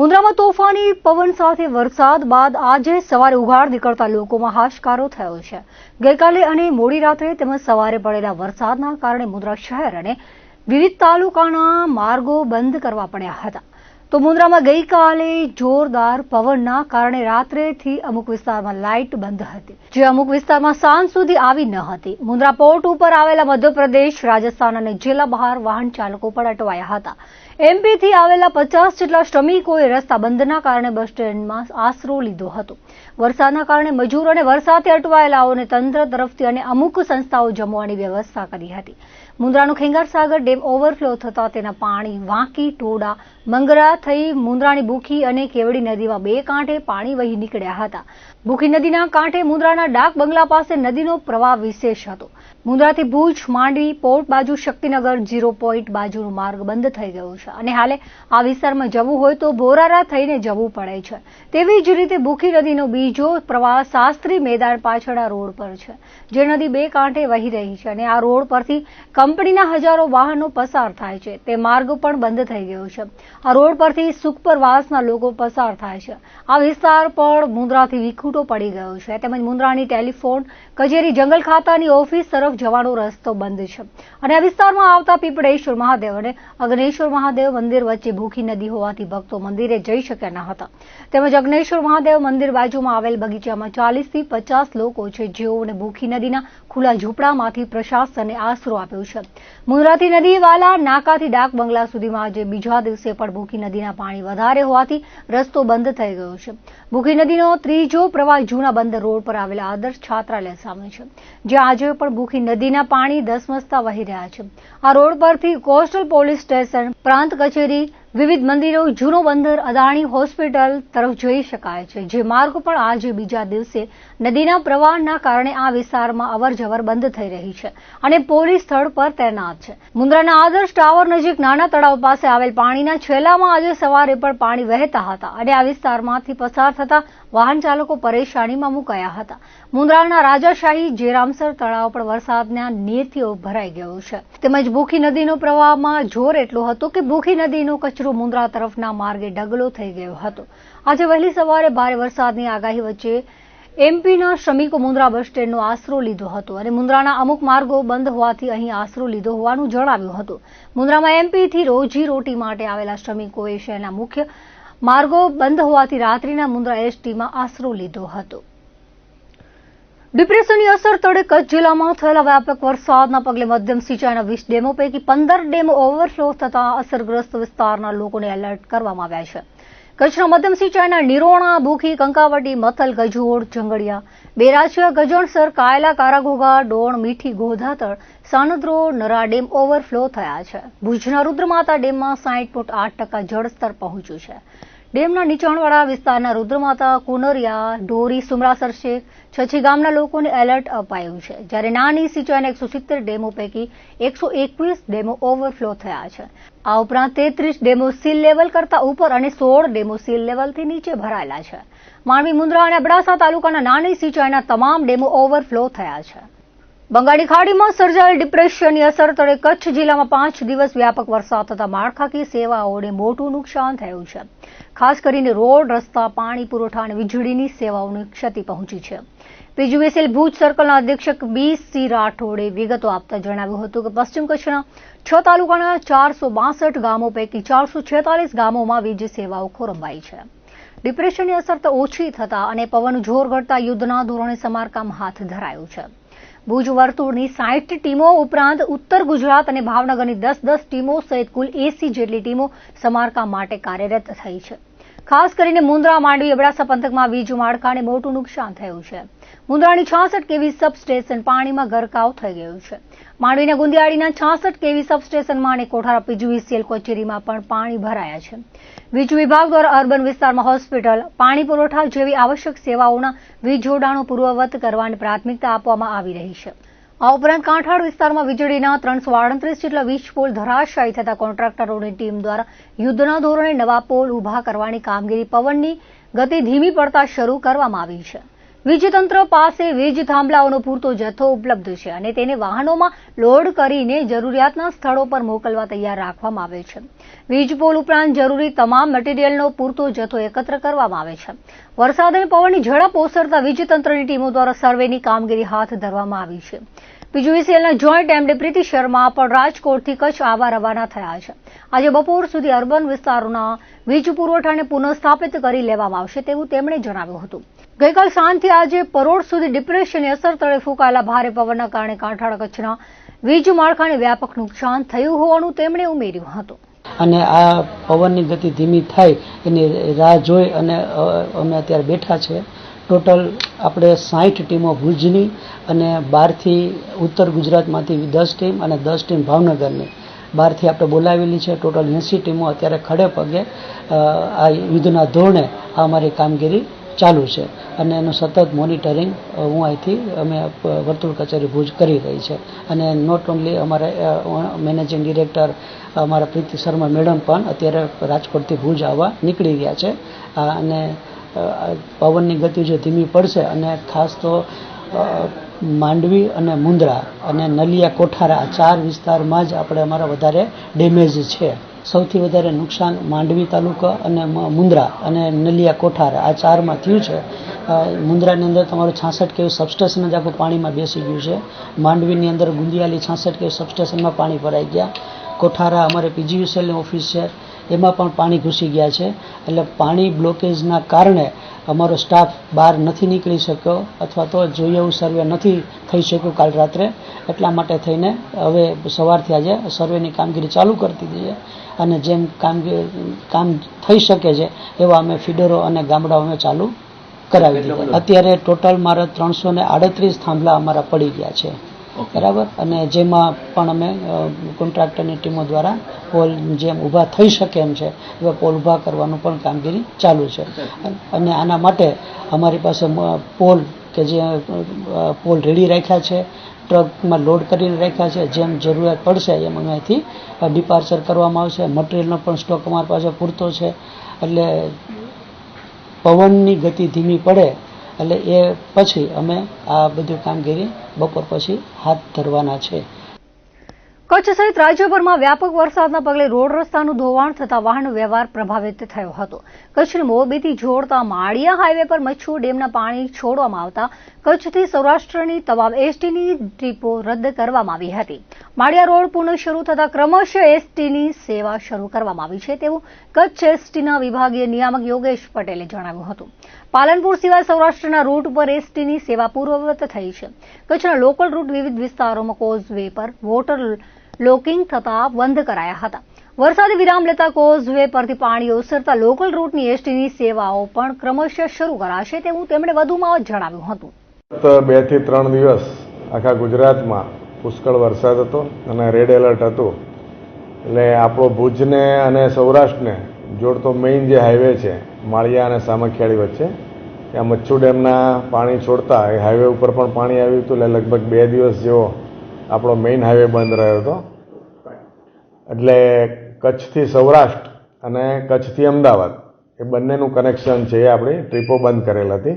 મુન્દ્રામાં તોફાની, પવન સાથે વરસાદ બાદ આજે સવારે ઉઘાડ નીકળતા લોકોમાં હાશકારો થયો છે. ગઈકાલે અને મોડી રાત્રે તેમજ સવારે પડેલા વરસાદના કારણે મુન્દ્રા શહેર અને વિવિધ તાલુકાના માર્ગો બંધ કરવા પડ્યા હતા. તો મુન્દ્રામાં ગઈકાલે જોરદાર પવનના કારણે રાત્રેથી અમુક વિસ્તારમાં લાઇટ બંધ હતી. જે અમુક વિસ્તારમાં સાંજ સુધી આવી ન હતી. મુન્દ્રા પોર્ટ ઉપર આવેલા મધ્યપ્રદેશ, રાજસ્થાન અને જિલ્લા બહાર વાહન ચાલકો પણ અટવાયા હતા. એમપીથી આવેલા પચાસ જેટલા શ્રમિકોએ રસ્તા બંધના કારણે બસ સ્ટેન્ડમાં આશરો લીધો હતો. વરસાદના કારણે મજૂર અને વરસાદથી અટવાયેલાઓને તંત્ર તરફથી અને અમુક સંસ્થાઓ જમવાની વ્યવસ્થા કરી હતી. મુન્દ્રાનું ખેંગારસાગર ડેમ ઓવરફ્લો થતા તેના પાણી વાંકી ટોડા મંગરા થઈ મુંદ્રાની ભૂખી અને કેવડી નદીમાં બે કાંઠે પાણી વહી નીકળ્યા હતા. ભૂખી નદીના કાંઠે મુન્દ્રાના ડાક બંગલા પાસે નદીનો પ્રવાહ વિશેષ હતો. મુન્દ્રાથી ભુજ, માંડવી, પોર્ટ બાજુ શક્તિનગર ઝીરો પોઈન્ટ બાજુનો માર્ગ બંધ થઈ ગયો છે. અને હાલે આ વિસ્તારમાં જવું હોય તો બોરારા થઈને જવું પડે છે. તેવી જ રીતે ભૂખી નદીનો બીજો પ્રવાહ શાસ્ત્રી મેદાન પાછળના રોડ પર છે, જે નદી બે કાંઠે વહી રહી છે અને આ રોડ પરથી કંપનીના હજારો વાહનો પસાર થાય છે. તે માર્ગ પણ બંધ થઈ ગયો છે. આ રોડ પરથી સુખપરવાસના લોકો પસાર થાય છે. આ વિસ્તાર પણ મુન્દ્રાથી વિખૂટો પડી ગયો છે. તેમજ મુન્દ્રાની ટેલિફોન કચેરી જંગલ ખાતાની ઓફિસ તરફ જવાનો રસ્તો બંધ છે. અને આ વિસ્તારમાં આવતા પીપળેશ્વર મહાદેવ અને અગ્નેશ્વર મહાદેવ મંદિર વચ્ચે ભૂખી નદી હોવાથી ભક્તો મંદિરે જઈ શક્યા ન હતા. તેમજ અગ્નેશ્વર મહાદેવ મંદિર બાજુમાં આવેલ બગીચામાં ચાલીસથી પચાસ લોકો છે જેઓને ભૂખી નદીના ખુલ્લા ઝૂંપડામાંથી પ્રશાસને આશરો આપ્યો છે. મુન્દ્રાથી નદીવાલા નાકાથી ડાક બંગલા સુધીમાં આજે બીજા દિવસે પણ ભૂખી નદીના પાણી વધારે હોવાથી રસ્તો બંધ થઈ ગયો છે. ભૂખી નદીનો ત્રીજો પ્રવાહ જૂના બંદર રોડ પર આવેલા આદર્શ છાત્રાલય સામે છે, જ્યાં આજે પણ ભૂખી નદીના પાણી ધસમસતા વહી રહ્યા છે. આ રોડ પરથી કોસ્ટલ પોલીસ સ્ટેશન, પ્રાંત કચેરી વિવિધ મંદિરો, જૂનો બંદર, અદાણી હોસ્પિટલ તરફ જઈ શકાય છે. જે માર્ગ પણ આજે બીજા દિવસે નદીના પ્રવાહના કારણે આ વિસ્તારમાં અવરજવર બંધ થઈ રહી છે અને પોલીસ સ્થળ પર તૈનાત છે. મુન્દ્રાના આદર્શ ટાવર નજીક નાના તળાવ પાસે આવેલ પાણીના છેલ્લામાં આજે સવારે પણ પાણી વહેતા હતા અને આ વિસ્તારમાંથી પસાર થતા વાહન ચાલકો પરેશાનીમાં મુકાયા હતા. મુન્દ્રાના રાજાશાહી જેરામસર તળાવ પણ વરસાદના નીરથી ભરાઈ ગયો છે. તેમજ ભૂખી નદીનો પ્રવાહમાં જોર એટલો હતો કે ભૂખી નદીનો કચરો મુન્દ્રા તરફના માર્ગે ઢગલો થઈ ગયો હતો. આજે વહેલી સવારે ભારે વરસાદની આગાહી વચ્ચે એમપીના શ્રમિકો મુન્દ્રા બસ સ્ટેન્ડનો આશરો લીધો હતો અને મુન્દ્રાના અમુક માર્ગો બંધ હોવાથી અહીં આશરો લીધો હોવાનું જણાવ્યું હતું. મુન્દ્રામાં એમપીથી રોજી રોટી માટે આવેલા શ્રમિકોએ શહેરના મુખ્ય માર્ગો બંધ હોવાથી રાત્રિના મુન્દ્રા એસટીમાં આશરો લીધો હતો. ડિપ્રેશનની અસર તળે કચ્છ જિલ્લામાં થયેલા વ્યાપક વરસાદના પગલે મધ્યમ સિંચાઈના વીસ ડેમો પૈકી પંદર ડેમો ઓવરફ્લો થતા અસરગ્રસ્ત વિસ્તારના લોકોને એલર્ટ કરવામાં આવ્યા છે. કચ્છના મધ્યમ સિંચાઈના નિરોણા, ભૂખી, કંકાવટી, મથલ, ગજોડ જંગડિયા બેરાચિયા ગજણસર કાયલા કારાઘોગા ડોણ, મીઠી ગોધાતળ સાનદ્રો, નરા ડેમ ઓવરફ્લો થયા છે. ભુજના રુદ્રમાતા ડેમમાં સાહીઠ ફૂટ આઠ ટકા જળસ્તર પહોંચ્યું છે. ડેમના નીચાણવાળા વિસ્તારના રુદ્રમાતા, કુનરિયા, ઢોરી સુમરાસર શેખ છછી ગામના લોકોને એલર્ટ અપાયું છે. જ્યારે નાની સિંચાઈના એકસો સિત્તેર ડેમો પૈકી એકસો એકવીસ ડેમો ઓવરફ્લો થયા છે. આ ઉપરાંત તેત્રીસ ડેમો સીલ લેવલ કરતા ઉપર અને સોળ ડેમો સીલ લેવલથી નીચે ભરાયેલા છે. માંડવી મુન્દ્રા અને અબડાસા તાલુકાના નાની સિંચાઈના તમામ ડેમો ઓવરફ્લો થયા છે. બંગાળી ખાડીમાં સર્જાયેલ ડિપ્રેશનની અસર તળે કચ્છ જિલ્લામાં પાંચ દિવસ વ્યાપક વરસાદ થતા માળખાકીય સેવાઓને મોટું નુકસાન થયું છે. ખાસ કરીને રોડ, રસ્તા, પાણી પુરવઠા અને વીજળીની સેવાઓને ક્ષતિ પહોંચી છે. પીજીવીસીએલ ભુજ સર્કલના અધિક્ષક બી સી રાઠોડે વિગતો આપતા જણાવ્યું હતું કે પશ્ચિમ કચ્છના છ તાલુકાના ચારસો બાસઠ ગામો પૈકી ચારસો છેતાલીસ ગામોમાં વીજ સેવાઓ ખોરંભાઈ છે. ડિપ્રેશનની અસર તો ઓછી થતા અને પવન જોર ઘટતા યુદ્ધના ધોરણે સમારકામ હાથ ધરાયું છે. ભુજ વર્તુળની સાઠ ટીમો ઉપરાંત ઉત્તર ગુજરાત અને ભાવનગરની દસ દસ ટીમો સહિત કુલ એસી જેટલી ટીમો સમારકામ માટે કાર્યરત થઈ છે. ખાસ કરીને મુન્દ્રા માંડવી, અબડાસા પંથકમાં વીજ માળખાને મોટું નુકસાન થયું છે. મુન્દ્રાની છાસઠ કેવી સબસ્ટેશન પાણીમાં ગરકાવ થઈ ગયું છે. માંડવીના ગુંદિયાળીના છાસઠ કેવી સબસ્ટેશનમાં અને કોઠારા પીજીવીસીએલ કચેરીમાં પણ પાણી ભરાયા છે. વીજ વિભાગ દ્વારા અર્બન વિસ્તારમાં હોસ્પિટલ, પાણી પુરવઠા જેવી આવશ્યક સેવાઓના વીજ જોડાણો પૂર્વવત કરવાની પ્રાથમિકતા આપવામાં આવી રહી છે. આ ઉપરાંત કાંઠાળ વિસ્તારમાં વીજળીના ત્રણસો આડત્રીસ જેટલા વીજ પોલ ધરાશાયી થતા કોન્ટ્રાક્ટરોની ટીમ દ્વારા યુદ્ધના ધોરણે નવા પોલ ઊભા કરવાની કામગીરી પવનની ગતિ ધીમી પડતા શરૂ કરવામાં આવી છે. વીજતંત્ર પાસે વીજ થાંભલાઓનો પૂરતો જથ્થો ઉપલબ્ધ છે અને તેને વાહનોમાં લોડ કરીને જરૂરિયાતના સ્થળો પર મોકલવા તૈયાર રાખવામાં આવે છે. વીજ પોલ ઉપરાંત જરૂરી તમામ મટીરીયલનો પૂરતો જથ્થો એકત્ર કરવામાં આવે છે. વરસાદ અને પવનની ઝડપ ઓસરતા વીજતંત્રની ટીમો દ્વારા સર્વેની કામગીરી હાથ ધરવામાં આવી છે. પીજીવીસીએલના જોઈન્ટ એમડી પ્રીતિ શર્મા પણ રાજકોટથી કચ્છ આવા રવાના થયા છે. આજે બપોર સુધી અર્બન વિસ્તારોના વીજ પુરવઠાને પુનઃસ્થાપિત કરી લેવામાં આવશે તેવું તેમણે જણાવ્યું હતું. ગઈકાલ સાંજથી આજે પરોઢ સુધી ડિપ્રેશનની અસર તળે ફૂંકાયેલા ભારે પવનના કારણે કાંઠાળ કચ્છના વીજ માળખાને વ્યાપક નુકસાન થયું હોવાનું તેમણે ઉમેર્યું હતું. અને આ પવનની ગતિ ધીમી થાય એની રાહ જોઈ અને અમે અત્યારે બેઠા છે. ટોટલ આપણે સાઠ ટીમો ભુજની અને બહારથી ઉત્તર ગુજરાતમાંથી દસ ટીમ અને દસ ટીમ ભાવનગરની. બહારથી આપણે બોલાવેલી છે, ટોટલ એંસી ટીમો અત્યારે ખડે પગે આ યુદ્ધના ધોરણે આ અમારી કામગીરી ચાલુ છે અને એનું સતત મોનિટરિંગ હું અહીંથી, અમે વર્તુળ કચેરી ભુજ કરી રહી છે. અને નોટ ઓનલી અમારા મેનેજિંગ ડિરેક્ટર અમારા પ્રીતિ શર્મા મેડમ પણ અત્યારે રાજકોટથી ભુજ આવવા નીકળી ગયા છે. અને પવનની ગતિ જે ધીમી પડશે અને ખાસ તો માંડવી અને મુંદ્રા અને નલિયા કોઠારા આ ચાર વિસ્તારમાં જ આપણે અમારા વધારે ડેમેજ છે. સૌથી વધારે નુકસાન માંડવી તાલુકા અને મુંદ્રા અને નલિયા કોઠાર આ ચારમાં થયું છે. મુંદ્રાની અંદર તમારું છાસઠ કેવું સબસ્ટેશન જ આખું પાણીમાં બેસી ગયું છે. માંડવીની અંદર ગુંદિયાલી છાસઠ કેવું સબસ્ટેશનમાં પાણી ભરાઈ ગયા. કોઠારા અમારે પીજીયુસીએલની ઓફિસ છે. એમાં પણ પાણી ઘૂસી ગયા છે. એટલે પાણી બ્લોકેજના કારણે અમારો સ્ટાફ બહાર નથી નીકળી શક્યો અથવા તો જોઈએ એવું સર્વે નથી થઈ શક્યું કાલ રાત્રે. એટલા માટે થઈને હવે સવારથી આજે સર્વેની કામગીરી ચાલુ કરતી છે અને જેમ કામગીરી કામ થઈ શકે છે એવા અમે ફીડરો અને ગામડાઓ અમે ચાલુ કરાવી દીધા. અત્યારે ટોટલ મારા ત્રણસો ને આડત્રીસ થાંભલા અમારા પડી ગયા છે. બરાબર? અને જેમાં પણ અમે કોન્ટ્રાક્ટરની ટીમો દ્વારા પોલ જેમ ઊભા થઈ શકે એમ છે એવા પોલ ઊભા કરવાનું પણ કામગીરી ચાલુ છે. અને આના માટે અમારી પાસે પોલ કે જે પોલ રેડી રાખ્યા છે ટ્રકમાં લોડ કરીને રાખ્યા છે જેમ જરૂરિયાત પડશે એમ અમે અહીંથી ડિપાર્ચર કરવામાં આવશે. મટીરિયલનો પણ સ્ટોક અમારી પાસે પૂરતો છે. એટલે પવનની ગતિ ધીમી પડે એટલે એ પછી અમે આ બધું કામગીરી બપોર પછી હાથ ધરવાના છે. કચ્છ સહિત રાજ્યભરમાં વ્યાપક વરસાદના પગલે રોડ રસ્તાનું ધોવાણ થતા વાહન વ્યવહાર પ્રભાવિત થયો હતો. કચ્છને મોરબીથી જોડતા માળિયા હાઈવે પર મચ્છુ ડેમના પાણી છોડવામાં આવતા કચ્છથી સૌરાષ્ટ્રની તમામ એસટીની ટ્રીપો રદ કરવામાં આવી હતી. માળિયા રોડ પુનઃ શરૂ થતા ક્રમશઃ એસટીની સેવા શરૂ કરવામાં આવી છે તેવું કચ્છ એસટીના વિભાગીય નિયામક યોગેશ પટેલે જણાવ્યું હતું. પાલનપુર સિવાય સૌરાષ્ટ્રના રૂટ પર એસટીની સેવા પૂર્વવત થઈ છે. કચ્છના લોકલ રૂટ વિવિધ વિસ્તારોમાં કોઝવે પર વોટર લોકિંગ થતા બંધ કરાયા હતા. વરસાદી વિરામ લેતા કોઝવે પરથી પાણી ઓસરતા લોકલ રૂટની એસટીની સેવાઓ પણ ક્રમશઃ શરૂ કરાશે તેવું તેમણે વધુમાં જણાવ્યું હતું. બેથી ત્રણ દિવસ આખા ગુજરાતમાં પુષ્કળ વરસાદ હતો અને રેડ એલર્ટ હતું. એટલે આપણો ભુજને અને સૌરાષ્ટ્રને જોડતો મેઇન જે હાઈવે છે, માળિયા અને સામખિયાળી વચ્ચે, ત્યાં મચ્છુ ડેમના પાણી છોડતા એ હાઈવે ઉપર પણ પાણી આવ્યું હતું. એટલે લગભગ બે દિવસ જેવો આપણો મેઇન હાઈવે બંધ રહ્યો હતો. એટલે કચ્છથી સૌરાષ્ટ્ર અને કચ્છથી અમદાવાદ, એ બંનેનું કનેક્શન છે એ આપણી ટ્રીપો બંધ કરેલ હતી.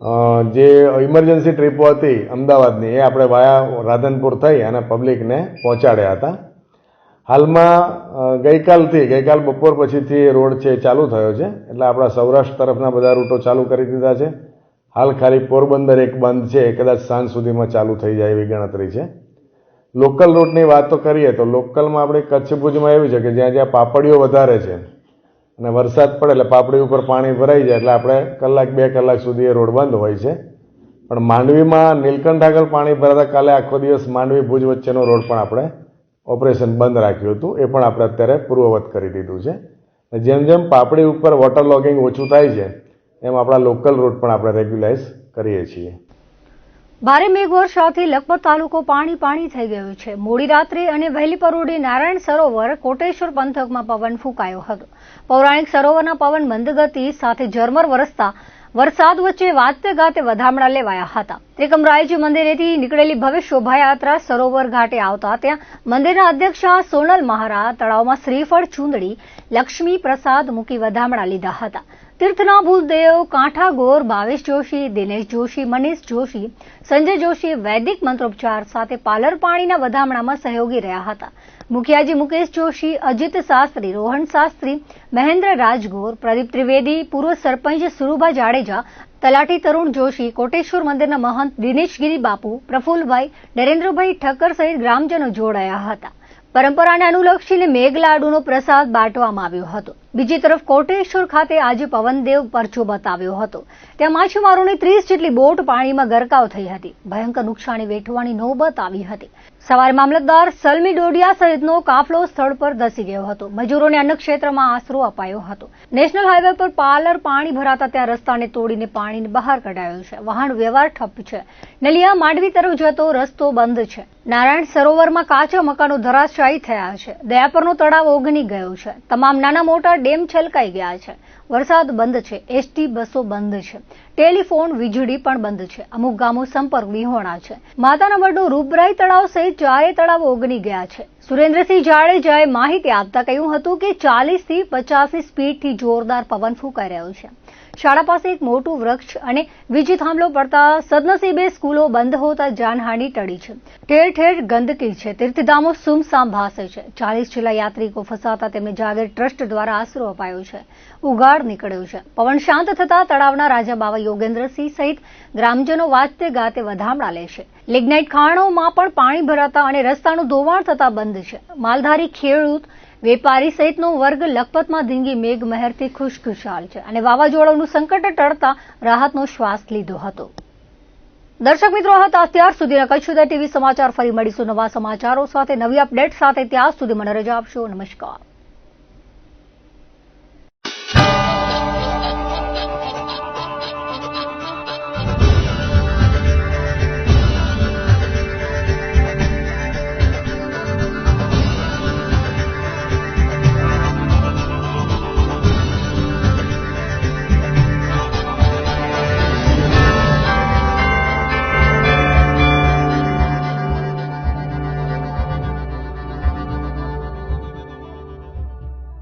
જે ઇમરજન્સી ટ્રીપો હતી અમદાવાદની, એ આપણે વાયા રાધનપુર થઈ અને પબ્લિકને પહોંચાડ્યા હતા. હાલમાં ગઈકાલથી, ગઈકાલ બપોર પછીથી એ રોડ છે ચાલુ થયો છે. એટલે આપણા સૌરાષ્ટ્ર તરફના બધા રૂટો ચાલુ કરી દીધા છે. હાલ ખાલી પોરબંદર એક બંધ છે, એ કદાચ સાંજ સુધીમાં ચાલુ થઈ જાય એવી ગણતરી છે. લોકલ રૂટની વાત તો કરીએ તો લોકલમાં આપણે કચ્છ ભુજમાં એવું છે કે જ્યાં જ્યાં પાપડીઓ વધારે છે અને વરસાદ પડે એટલે પાપડી ઉપર પાણી ભરાઈ જાય એટલે આપણે કલાક બે કલાક સુધી એ રોડ બંધ હોય છે. પણ માંડવીમાં નીલકંઠ આગળ પાણી ભરાતા કાલે આખો દિવસ માંડવી ભુજ વચ્ચેનો રોડ પણ આપણે ઓપરેશન બંધ રાખ્યું હતું. એ પણ આપણે અત્યારે પૂર્વવત કરી દીધું છે. જેમ જેમ પાપડી ઉપર વોટર લોગિંગ ઓછું થાય છે, એમ આપણા લોકલ રૂટ પણ આપણે રેગ્યુલાઇઝ કરીએ છીએ. ભારે મેઘવર્ષાથી લખપત તાલુકો પાણી પાણી થઈ ગયો છે. મોડી રાત્રે અને વહેલી પરોઢે નારાયણ સરોવર કોટેશ્વર પંથકમાં પવન ફૂંકાયો હતો. પૌરાણિક સરોવરના પવન મંદ ગતિ સાથે ઝરમર વરસતા વરસાદ વચ્ચે વાતે ગાતે વધામણા લેવાયા હતા. ત્રિકમરાયજી મંદિરેથી નીકળેલી ભવ્ય શોભાયાત્રા સરોવર ઘાટે આવતા ત્યાં મંદિરના અધ્યક્ષ સોનલ મહારાજ, તળાવમાં શ્રીફળ, ચૂંદડી, લક્ષ્મી પ્રસાદ મૂકી વધામણા લીધા હતા. તીર્થના ભૂલદેવ કાંઠા ગોર ભાવેશ જોશી, દિનેશ જોશી, મનીષ જોશી, સંજય જોશી વૈદિક મંત્રોપચાર સાથે પાલર પાણીના વધામણામાં સહયોગી રહ્યા હતા. મુખિયાજી મુકેશ જોશી, અજીત શાસ્ત્રી, રોહન શાસ્ત્રી, મહેન્દ્ર રાજગોર, પ્રદીપ ત્રિવેદી, પૂર્વ સરપંચ સુરુભા જાડેજા, તલાટી તરુણ જોશી, કોટેશ્વર મંદિરના મહંત દિનેશગીરી બાપુ, પ્રફુલભાઈ, નરેન્દ્રભાઈ ઠક્કર સહિત ગ્રામજનો જોડાયા હતા. પરંપરાને અનુલક્ષીને મેઘલાડુનો પ્રસાદ બાંટવામાં આવ્યો હતો. બીજી તરફ કોટેશ્વર ખાતે આજે પવનદેવ પરચો બતાવ્યો હતો. ત્યાં માછીમારોની ત્રીસ જેટલી બોટ પાણીમાં ગરકાવ થઈ હતી. ભયંકર નુકસાની વેઠવાની નોબત આવી હતી. સવારે મામલતદાર સલમી ડોડિયા સહિતનો કાફલો સ્થળ પર ધસી ગયો હતો. મજૂરોને અન્ય ક્ષેત્રમાં આશરો અપાયો હતો. નેશનલ હાઈવે પર પાલર પાણી ભરાતા ત્યાં રસ્તાને તોડીને પાણીને બહાર કઢાયો છે. વાહન વ્યવહાર ઠપ છે. નલિયા માંડવી તરફ જતો રસ્તો બંધ છે. નારાયણ સરોવરમાં કાચા મકાનો ધરાશાયી થયા છે. દયાપરનો તળાવ ઓગની ગયો છે. તમામ નાના મોટા ડેમ છલકાઈ ગયા છે. વરસાદ બંધ છે. એસટી બસો બંધ છે. ટેલિફોન વીજળી પણ બંધ છે. અમુક ગામો સંપર્ક વિહોણા છે. માતાના મઢનું રૂપરાઈ તળાવ સહિત ચારે તળાવ ઓગની ગયા છે. સુરેન્દ્રસિંહ જાડેજાએ માહિતી આપતા કહ્યું હતું કે ચાલીસથી પચાસની સ્પીડથી જોરદાર પવન ફૂંકાઈ રહ્યો છે. શાળા પાસે એક મોટું વૃક્ષ અને વીજ થાંભલો પડતા સદનસીબે સ્કૂલો બંધ હોતા જાનહાની ટળી છે. ઠેર ઠેર ગંદકી છે. તીર્થધામો સુમસામ ભાસે છે. ચાલીસ જેટલા યાત્રિકો ફસાતા તેમને જાગીર ટ્રસ્ટ દ્વારા આશરો અપાયો છે. ઉગાડ નીકળ્યો છે. પવન શાંત થતા તળાવના રાજા બાવા યોગેન્દ્રસિંહ સહિત ગ્રામજનો વાજતે ગાતે વધામણા લે છે. લિગ્નાઇટ ખાણોમાં પણ પાણી ભરાતા અને રસ્તાનું ધોવાણ થતા બંધ છે. માલધારી ખેડૂત વેપારી સહિતનો વર્ગ લખપતમાં ધીંગી મેઘ મહેરથી ખુશખુશાલ છે અને વાવાઝોડાનું સંકટ ટળતા રાહતનો શ્વાસ લીધો હતો. દર્શક મિત્રો હતા અત્યાર સુધીના કચ્છ ઉદય ટીવી સમાચાર ફરી મળીશું. નવા સમાચારો સાથે નવી અપડેટ સાથે ત્યાં સુધી મને રજા આપશો. નમસ્કાર.